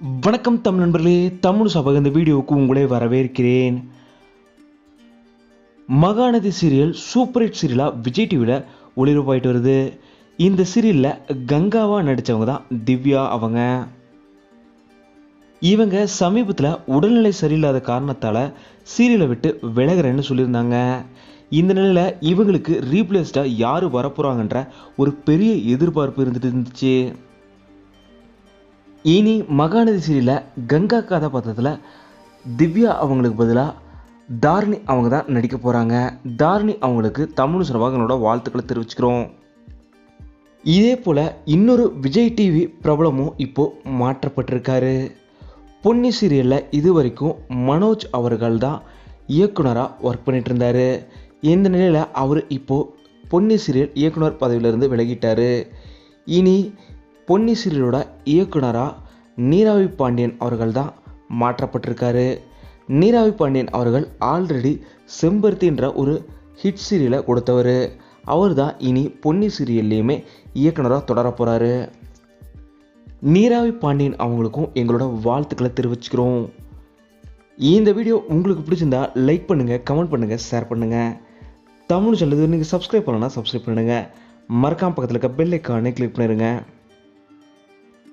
வணக்கம் தமிழ் நண்பர்களே தமிழ் சபக இந்த வீடியோவுக்கு உங்களே வரவேற்கிறேன். மகாநதி சீரியல் சூப்பர் ஹிட் சீரியலாக விஜய் டிவியில் ஒளிபரப்பாயிட்டு வருது. இந்த சீரியலில் கங்காவாக நடித்தவங்க தான் திவ்யா அவங்க. இவங்க சமீபத்தில் உடல்நிலை சரியில்லாத காரணத்தால் சீரியலை விட்டு விலகிறேன்னு சொல்லியிருந்தாங்க. இந்த நிலையில் இவங்களுக்கு ரீப்ளேஸ்டாக யார் வரப்போகிறாங்கன்ற ஒரு பெரிய எதிர்பார்ப்பு இருந்துட்டு இருந்துச்சு. இனி மகாநதி சீரியலில் கங்கா கதாபாத்திரத்தில் திவ்யா அவங்களுக்கு பதிலாக தாரிணி அவங்க தான் நடிக்க போகிறாங்க தாரிணி அவங்களுக்கு தமிழ் சிறவாகனோட வாழ்த்துக்களை தெரிவிச்சுக்கிறோம். இதே போல் இன்னொரு விஜய் டிவி பிரபலமும் இப்போது மாற்றப்பட்டிருக்காரு. பொன்னி சீரியலில் இது வரைக்கும் மனோஜ் அவர்கள் தான் இயக்குனராக ஒர்க் பண்ணிட்டு இருந்தார். இந்த நிலையில் அவர் இப்போது பொன்னி சீரியல் இயக்குனர் பதவியிலிருந்து விலகிட்டார். இனி பொன்னி சீரியலோட இயக்குனராக நீராவி பாண்டியன் அவர்கள் தான் மாற்றப்பட்டிருக்காரு. நீராவி பாண்டியன் அவர்கள் ஆல்ரெடி செம்பருத்தின்ற ஒரு ஹிட் சீரியலை கொடுத்தவர். அவர் தான் இனி பொன்னி சீரியல்லையுமே இயக்குனராக தொடர போகிறாரு நீராவி பாண்டியன் அவங்களுக்கும் எங்களோட வாழ்த்துக்களை தெரிவிச்சுக்கிறோம். இந்த வீடியோ உங்களுக்கு பிடிச்சிருந்தா லைக் பண்ணுங்கள் கமெண்ட் பண்ணுங்கள் ஷேர் பண்ணுங்கள் தமிழ் சேனல் நீங்கள் சப்ஸ்கிரைப் பண்ணலன்னா சப்ஸ்கிரைப் பண்ணுங்கள் மறக்காம பக்கத்தில் இருக்க பெல் ஐக்கானே கிளிக் பண்ணிடுங்க.